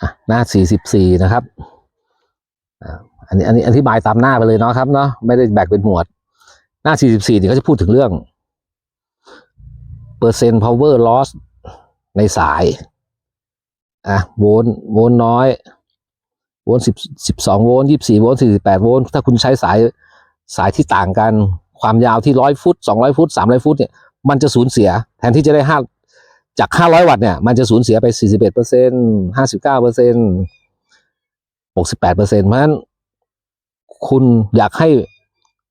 อะหน้าสี่สิบสี่นะครับอันนี้อันนี้อธิบายตามหน้าไปเลยเนาะครับเนาะไม่ได้แบ่งเป็นหมวด หน้าสี่สิบสี่เนี่ยเขาจะพูดถึงเรื่องเปอร์เซ็นต์ power loss ในสายอะโวลต์โวลต์น้อยโวลต์สิบสิบสองโวลต์ยี่สี่โวลต์สี่สิบแปดโวลต์ถ้าคุณใช้สายสายที่ต่างกัน ความยาวที่ร้อยฟุตสองร้อยฟุตสามร้อยฟุตเนี่ยมันจะสูญเสีย แทนที่จะได้ห้า จากห้าร้อยวัตต์เนี่ย มันจะสูญเสียไปสี่สิบเอ็ดเปอร์เซ็นห้าสิบเก้าเปอร์เซ็นหกสิบแปดเปอร์เซ็นเพราะฉะนั้น คุณอยากให้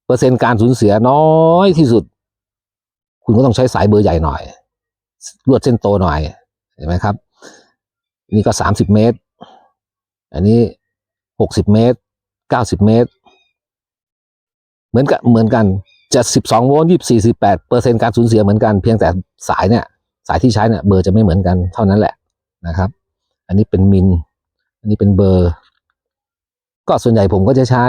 เปอร์เซ็นต์การสูญเสียน้อยที่สุด คุณก็ต้องใช้สายเบอร์ใหญ่หน่อย ลวดเส้นโตหน่อย เห็นไหมครับ นี่ก็สามสิบเมตร อันนี้หกสิบเมตรเก้าสิบเมตร เหมือนกันเหมือนกันจะสิบสองโวลต์ยี่สี่สิบแปดเปอร์เซ็นต์การสูญเสียเหมือนกัน เพียงแต่สายเนี่ย สายที่ใช้เนี่ยเบอร์จะไม่เหมือนกันเท่านั้นแหละนะครับ อันนี้เป็นมิลอันนี้เป็นเบอร์ ก็ส่วนใหญ่ผมก็จะใช้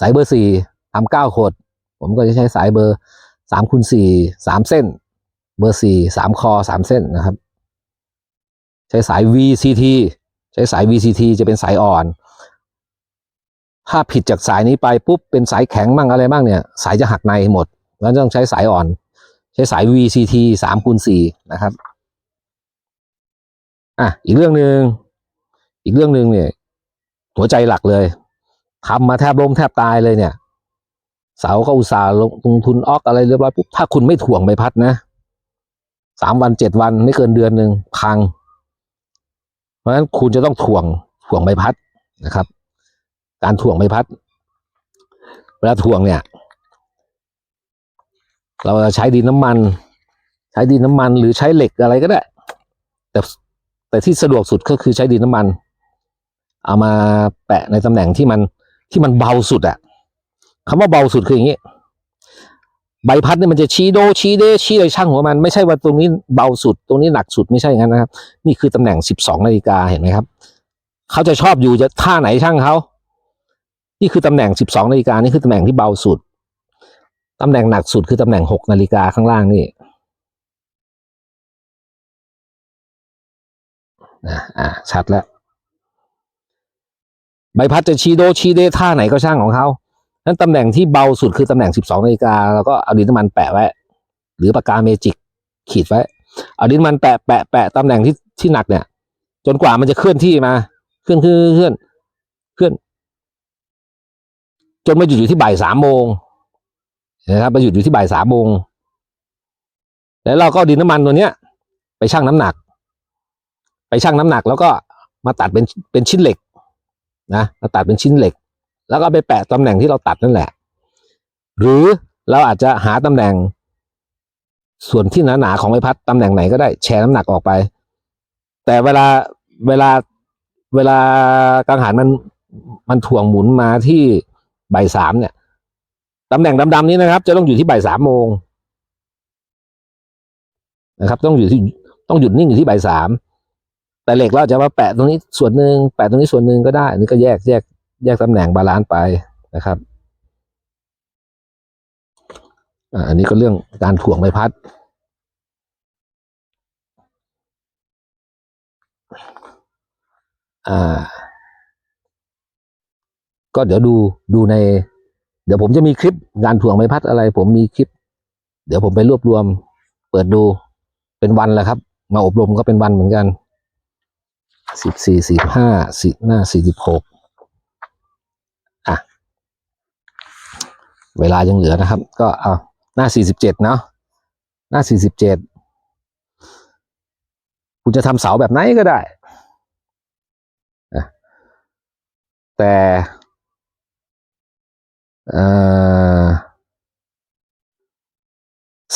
สายเบอร์สี่ทำเก้าขด ผมก็จะใช้สายเบอร์สามคูณสี่สามเส้น เบอร์สี่สามคอสามเส้นนะครับ ใช้สาย VCT ใช้สาย VCT จะเป็นสายอ่อน ถ้าผิดจากสายนี้ไปปุ๊บเป็นสายแข็งบ้างอะไรบ้างเนี่ย สายจะหักในหมดแล้วต้องใช้สายอ่อน ใช้สาย VCT สามคูณสี่นะครับ อะ อีกเรื่องหนึ่งอีกเรื่องหนึ่งเนี่ย หัวใจหลักเลยทำมาแทบล้มแทบตายเลยเนี่ย เสาก็อุตส่าห์ลงทุนออกอะไรเรียบร้อยปุ๊บถ้าคุณไม่ถ่วงใบพัดนะสามวันเจ็ดวันไม่เกินเดือนหนึ่งพัง เพราะฉะนั้นคุณจะต้องถ่วงถ่วงใบพัดนะครับ การถ่วงใบพัด เวลาถ่วงเนี่ย เราจะใช้ดินน้ำมัน ใช้ดินน้ำมันหรือใช้เหล็กอะไรก็ได้ แต่แต่ที่สะดวกสุดก็คือใช้ดินน้ำมัน เอามาแปะในตำแหน่งที่มันที่มันเบาสุดอะคำว่าเบาสุดคืออย่างนี้ ใบพัดเนี่ยมันจะชี้โดชี้เดชี้อะไรช่างหัวมัน ไม่ใช่ว่าตรงนี้เบาสุด ตรงนี้หนักสุดไม่ใช่อย่างนั้นนะครับ นี่คือตำแหน่งสิบสองนาฬิกาเห็นไหมครับ เขาจะชอบอยู่จะท่าไหนช่างเขา นี่คือตำแหน่งสิบสองนาฬิกานี่คือตำแหน่งที่เบาสุด ตำแหน่งหนักสุดคือตำแหน่งหกนาฬิกาข้างล่างนี่นะอ่าชัดแล้วใบพัดจะชี้โดชี้เดท่าไหนก็ช่างของเขานั้นตำแหน่งที่เบาสุดคือตำแหน่ง 12นาฬิกาแล้วก็เอาดินน้ำมันแปะไว้ หรือปากกาเมจิกขีดไว้ เอาดินน้ำมันแปะแปะแปะตำแหน่งที่ที่หนักเนี่ย จนกว่ามันจะเคลื่อนที่มาเคลื่อนเคลื่อนเคลื่อนเคลื่อนจนมาหยุดอยู่ที่บ่ายสามโมง นะครับมาหยุดอยู่ที่บ่ายสามโมงแล้วเราก็ดินน้ำมันตัวเนี้ย ไปชั่งน้ำหนัก ไปชั่งน้ำหนักแล้วก็มาตัดเป็นเป็นชิ้นเหล็กนะมาตัดเป็นชิ้นเหล็ก แล้วก็ไปแปะตำแหน่งที่เราตัดนั่นแหละ หรือเราอาจจะหาตำแหน่ง ส่วนที่หนาๆของใบพัดตำแหน่งไหนก็ได้แชร์น้ำหนักออกไป แต่เวลาเวลาเวลากังหันมันมันถ่วงหมุนมาที่บ่ายสามเนี่ย ตำแหน่งดำๆนี้นะครับ จะต้องอยู่ที่บ่ายสามโมงนะครับ ต้องอยู่ที่ต้องหยุดนิ่งอยู่ที่บ่ายสามแต่เหล็กเราจะมาแปะตรงนี้ส่วนหนึ่งแปะตรงนี้ส่วนหนึ่งก็ได้นนี้ก็แยกแยกแยกตำแหน่งบาลานซ์ไปนะครับอันนี้ก็เรื่องการถ่วงใบพัด อ่า ก็เดี๋ยวดูดูใน ดี๋ยวผมจะมีคลิปการถ่วงใบพัดอะไร ผมมีคลิป เดี๋ยวผมไปรวบรวม เปิดดูเป็นวันแหละครับ มาอบรมก็เป็นวันเหมือนกันสิบสี่สิบห้าสิบหน้าสี่สิบหกอะ เวลายังเหลือนะครับ ก็เอาหน้าสี่สิบเจ็ดเนาะหน้าสี่สิบเจ็ดคุณจะทำเสาแบบไหนก็ได้นะแต่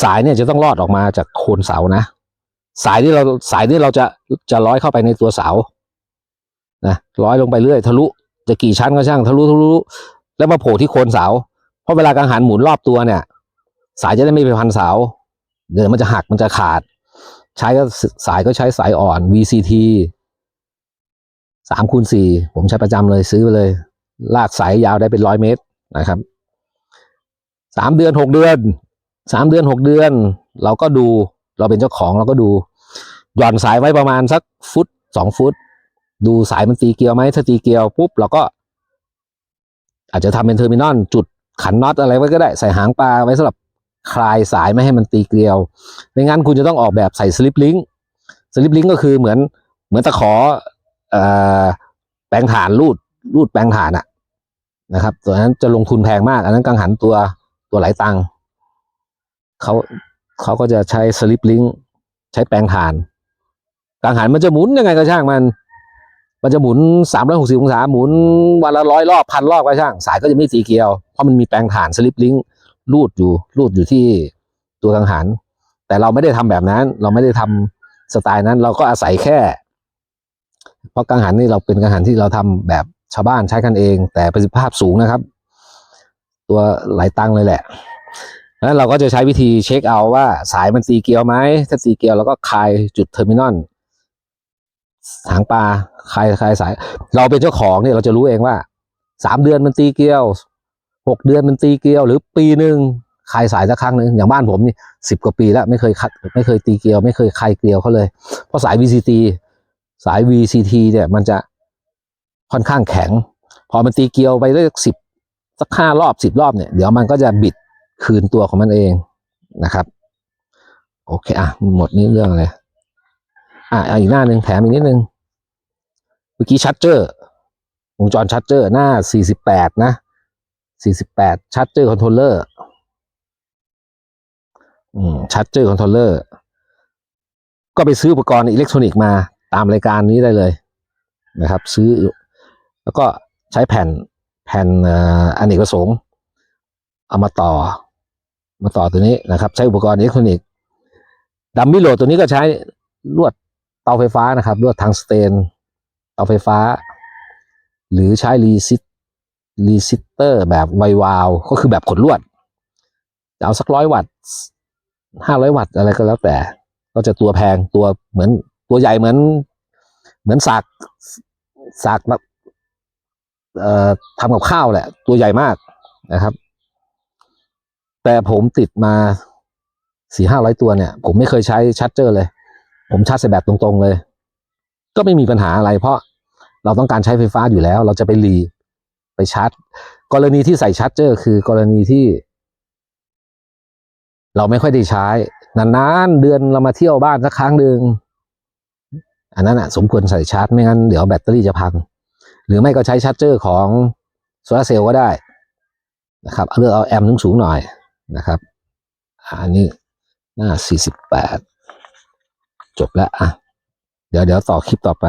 สายเนี่ยจะต้องรอดออกมาจากโคนเสานะ สายที่เราสายที่เราจะจะร้อยเข้าไปในตัวเสานะร้อยลงไปเรื่อยทะลุ จะกี่ชั้นก็ช่างทะลุทะลุแล้วมาโผล่ที่โคนเสา เพราะเวลากังหันหมุนรอบตัวเนี่ย สายจะได้ไม่ไปพันเสา เดี๋ยวมันจะหักมันจะขาด ใช้ก็สายก็ใช้สายอ่อน VCT สามคูณสี่ผมใช้ประจำเลยซื้อไปเลย ลากสายยาวได้เป็นร้อยเมตร นะครับสามเดือนหกเดือนสามเดือนหกเดือน เราก็ดูเราเป็นเจ้าของเราก็ดู หย่อนสายไว้ประมาณสักฟุตสองฟุต ดูสายมันตีเกลียวไหมถ้าตีเกลียวปุ๊บเราก็ อาจจะทำเป็นเทอร์มินอลจุดขันน็อตอะไรไว้ก็ได้ใส่หางปลาไว้สำหรับคลายสายไม่ให้มันตีเกลียวไม่งั้นคุณจะต้องออกแบบใส่สลิปลิงสลิปลิงก็คือเหมือนเหมือนตะขอออแปลงฐานรูดรูดแปลงฐานอะ นะครับ ตัวนั้นจะลงทุนแพงมาก อันนั้นกังหันตัวตัวหลายตังเขาเขาก็จะใช้สลิปลิงใช้แปลงฐาน กังหันมันจะหมุนยังไงก็ช่างมัน มันจะหมุนสามร้อยหกสิบองศาหมุนวันละร้อยรอบพันรอบก็ช่าง สายก็จะไม่สีเกลียว เพราะมันมีแปลงฐานสลิปลิงรูดอยู่รูดอยู่ที่ตัวกังหัน แต่เราไม่ได้ทำแบบนั้น เราไม่ได้ทำสไตล์นั้น เราก็อาศัยแค่ เพราะกังหันนี่เราเป็นกังหันที่เราทำแบบ ชาวบ้านใช้กันเอง แต่ประสิทธิภาพสูงนะครับ ตัวหลายตังเลยแหละแล้วเราก็จะใช้วิธีเช็คเอาว่า สายมันตีเกลียวไหมถ้าตีเกลียวเราก็คลายจุดเทอร์มินอลหางปลาใครใครสาย เราเป็นเจ้าของเนี่ยเราจะรู้เองว่าสามเดือนมันตีเกลียวหกเดือนมันตีเกลียว หรือปีหนึ่งคลายสายสักครั้งหนึ่งอย่างบ้านผมนี่สิบกว่าปีแล้วไม่เคยคัดไม่เคยตีเกลียว ไม่เคยคลายเกลียวเขาเลย เพราะสาย VCT สาย VCT เนี่ยมันจะ ค่อนข้างแข็ง พอมันตีเกลียวไปได้สิบสักห้ารอบสิบรอบเนี่ยเดี๋ยวมันก็จะบิดคืนตัวของมันเองนะครับ โอเคอะหมดนี้เรื่องอะไรอะอีกหน้าหนึ่งแถมอีกนิดนึงเมื่อกี้ชัดเจอร์วงจรชัดเจอร์หน้า 48 นะ 48 ชัดเจอร์คอนโทรลเลอร์อืมชัดเจอร์คอนโทรลเลอร์ ก็ไปซื้ออุปกรณ์อิเล็กทรอนิกส์มาตามรายการนี้ได้เลยนะครับ ซื้อ แล้วก็ใช้แผ่นแผ่นอเนกประสงค์เอามาต่อ มาต่อตัวนี้นะครับ ใช้อุปกรณ์อิเล็กทรอนิกส์ดัมมี่โหลดตัวนี้ก็ใช้ลวดเตาไฟฟ้านะครับลวดทางสเตนเตาไฟฟ้า หรือใช้รีซิตรีซิเตอร์แบบไววาว ก็คือแบบขดลวดเอาสักร้อยวัตต์ห้าร้อยวัตต์อะไรก็แล้วแต่ ก็จะตัวแพงตัวเหมือนตัวใหญ่เหมือน เหมือนสากสากแบบ ทำกับข้าวแหละ ตัวใหญ่มากนะครับ แต่ผมติดมาสี่ห้าร้อยตัวเนี่ย ผมไม่เคยใช้ชัดเจอร์เลย ผมชาร์จใส่แบตตรงๆเลย ก็ไม่มีปัญหาอะไร เพราะเราต้องการใช้ไฟฟ้าอยู่แล้ว เราจะไปรีไปชาร์จ กรณีที่ใส่ชาร์จเจอร์ คือกรณีที่ เราไม่ค่อยได้ใช้ นานๆเดือนเรามาเที่ยวบ้านสักครั้งหนึ่งอันนั้นอะสมควรใส่ชาร์จไม่งั้นเดี๋ยวแบตเตอรี่จะพัง หรือไม่ก็ใช้ชาร์จเจอร์ของโซลาร์เซลล์ก็ได้นะครับเลือกเอาแอมป์สูงๆหน่อยนะครับอะอันนี้หน้า 48 จบแล้วอะเดี๋ยวเดี๋ยวต่อคลิปต่อไป